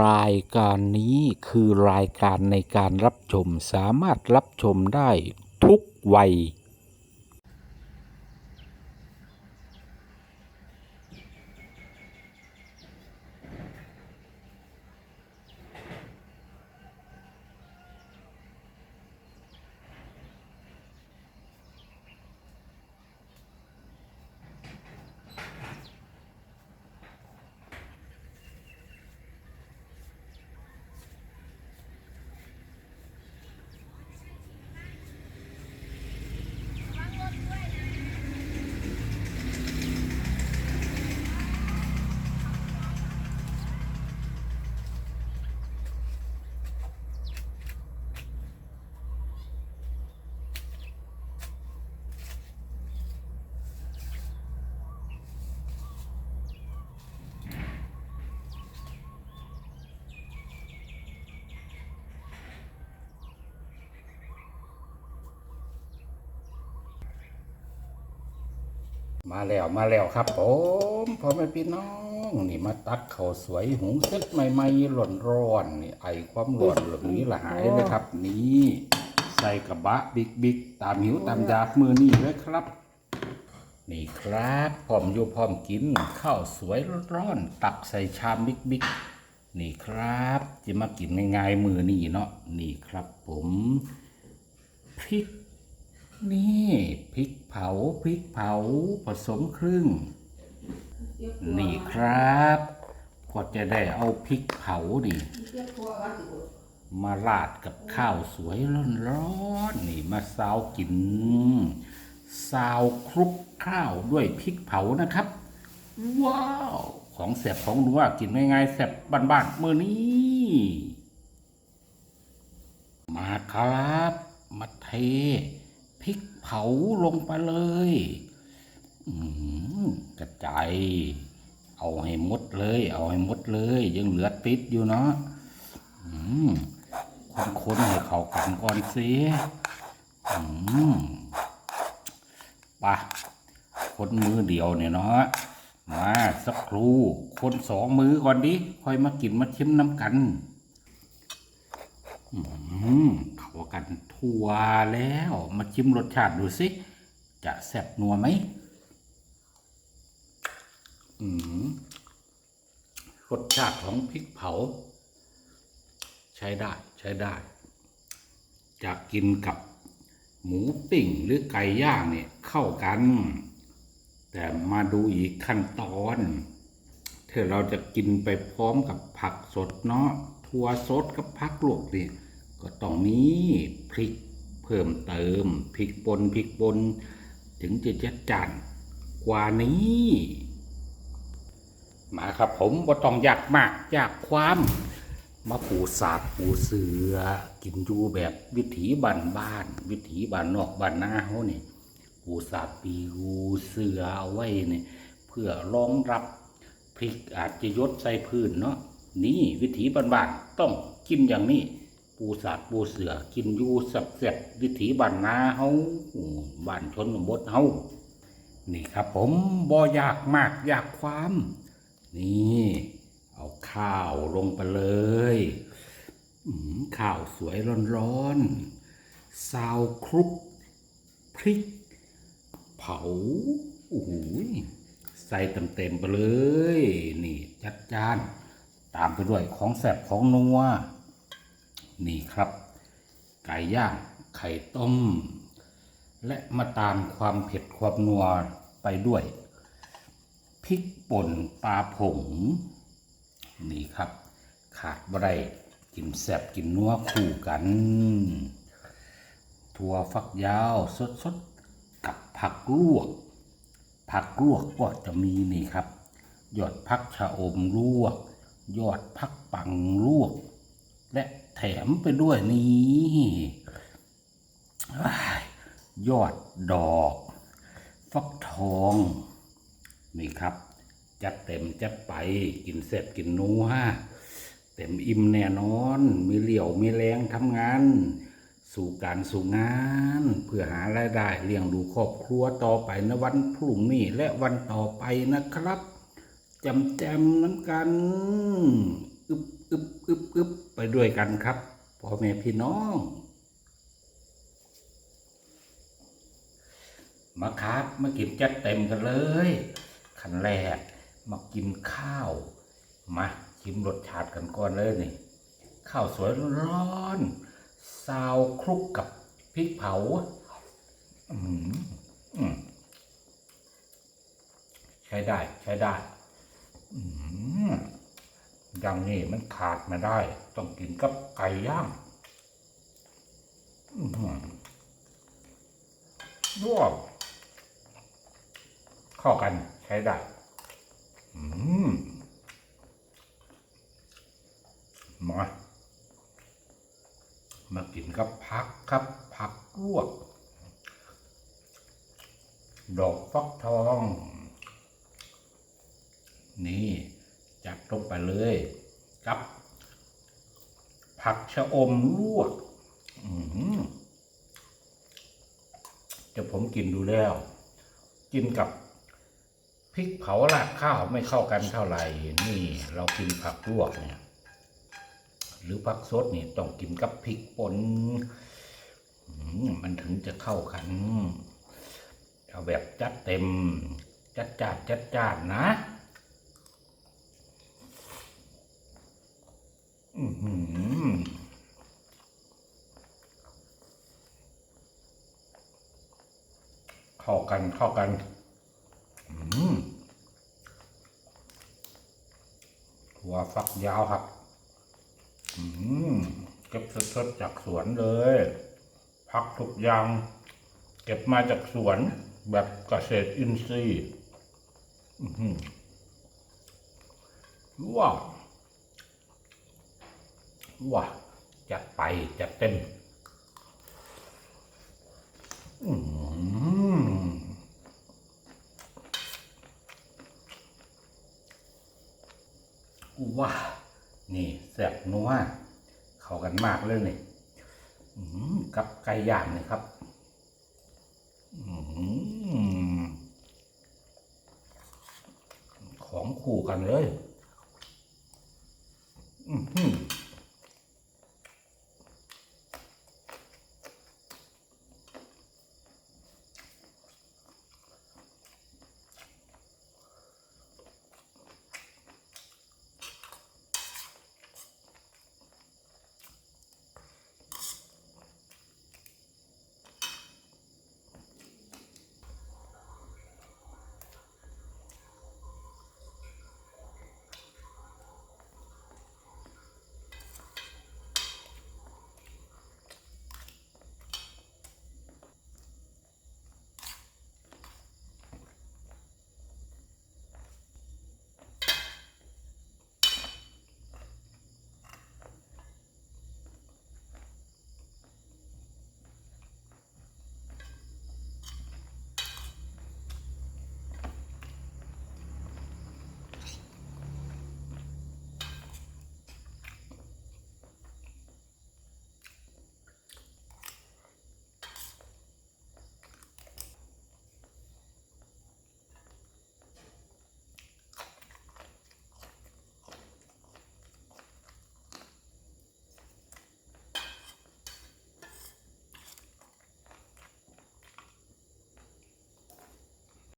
รายการนี้คือรายการในการรับชมสามารถรับชมได้ทุกวัย มาแล้วมาแล้วครับผมพ่อแม่พี่น้องนี่มาตักข้าวสวยหุงเซ็ตใหม่ๆร้อนร้อนๆนี่ไอความร้อนหล่านี้ละหายเลยครับ นี่ใส่กระบะบิ๊กบิ๊กตามหิวตามอยากมือนี่เลยครับ นี่ครับพร้อมอยู่พร้อมกินข้าวสวยร้อนๆตักใส่ชามบิ๊กบิ๊กนี่ครับ จะมากินง่ายๆมือนี่เนาะนี่ครับผมพริก นี่พริกเผาพริกเผาผสมครึ่ง นี่ครับก็จะได้เอาพริกเผาดิมาราดกับข้าวสวยร้อนๆนี่มาซาวกินซาวคลุกข้าวด้วยพริกเผานะครับ ว้าว ของแสบของนัวกินง่ายๆแสบบ้านๆมือนี้ มาครับ มาเท พริกเผาลงไปเลยอืมกระจายเอาให้หมดเลย เอาให้หมดเลย ยังเหลือติดอยู่เนาะอืมคนให้เขากันก่อนสิอืมปะคนมือเดียวเนี่ยเนาะมาสักครู่ คนสองมือก่อนดิค่อยมากินมาชิมน้ำกัน เข้ากันทั่วแล้ว มาชิมรสชาติดูสิ จะแซ่บนัวไหมอืมรสชาติของพริกเผา ใช้ได้ใช้ได้ จะกินกับหมูปิ่งหรือไก่ย่างเนี่ยเข้ากัน แต่มาดูอีกขั้นตอนถ้าเราจะกินไปพร้อมกับผักสดเนาะถั่วสดกับผักลวกเนี่ย ก็ต้องมีพริกเพิ่มเติมพริกป่นพริกป่นถึงจะจัดจานกว่านี้ มาครับผมบ่ต้องยากมากอยากความ มาปูสาดปูเสือ กินอยู่แบบวิถีบ้านบ้าน วิถีบ้านนอกบ้านนาเขาเนี่ยปูสาปีปูเสือเอาไว้เนี่ยเพื่อรองรับพริกอาจจะยดใส่พื้นเนาะนี่วิถีบ้านบ้านๆต้องกินอย่างนี้ ปูสาดปูเสือกินอยู่สับเสร็จวิถีบ้านนาเฮาบ้านชนบทเฮานี่ครับผมบ่ยากมากอยากความ นี่ เอาข้าวลงไปเลยข้าวสวยร้อนๆซาวคลุกพริก เผาโอ้โหใส่เต็มๆไปเลย นี่ จัดจาน ตามไปด้วยของแสบของนัว นี่ครับ ไก่ย่างไข่ต้ม และมาตามความเผ็ดความนัวไปด้วยพริกป่นปลาผง นี่ครับ ขาดบได้กินแซ่บกินนัวคู่กัน ถั่วฝักยาวสดๆกับผักลวก ผักลวกก็จะมีนี่ครับ ยอดพักชะอมลวก ยอดพักปังลวก และแถมไปด้วยนี่อ้ยอดดอก ฟักทอง นี่ครับ จัดเต็มจัดไปกินเสร็จกินนัวเต็มอิ่มแน่นอน มีเหลี่ยวมีแรงทำงาน สู่การสู่งาน เพื่อหารายได้เลี้ยงดูครอบครัวต่อไปในวันพรุ่งนี้และวันต่อไปนะครับจำแจมน้ำกัน อึบอึบอึบอึบ ด้วยกันครับพ่อแม่พี่น้อง มาครับมากินจัดเต็มกันเลยขันแรกมากินข้าว มาชิมรสชาติกันก่อนเลยนี่ ข้าวสวยร้อนซาวคลุกกับพริกเผา อืมอืมใช้ได้ ใช้ได้ อืม อย่างนี้มันขาดไม่ได้ ต้องกินกับไก่ย่างอืมว้าวเข้ากันใช้ได้อืมมา มากินกับผักครับผักลวก ดอกฟักทอง นี่ จัดลงไปเลยกับ ผักชะอมลวกอืมเดี๋ยวผมกินดูแล้ว กินกับพริกเผาราดข้าวไม่เข้ากันเท่าไหร่ นี่เรากินผักลวกเนี่ย หรือผักสดนี่ต้องกินกับพริกป่นมันถึงจะเข้ากัน เอาแบบจัดเต็ม จัดจาดจัดจานนะ อือหือ เข้ากันเข้ากันอืมถั่วฝักยาวครับเก็บสดๆจากสวนเลยพักทุกอย่างเก็บมาจากสวนแบบเกษตรอินทรีย์ว้าว ว้าจัดไปจัดเต็มอืมว้านี่แซ่บนัวเข้ากันมากเลยนี่อื้อหือกับไก่ย่างนี่ครับอืมของคู่กันเลย อือหือ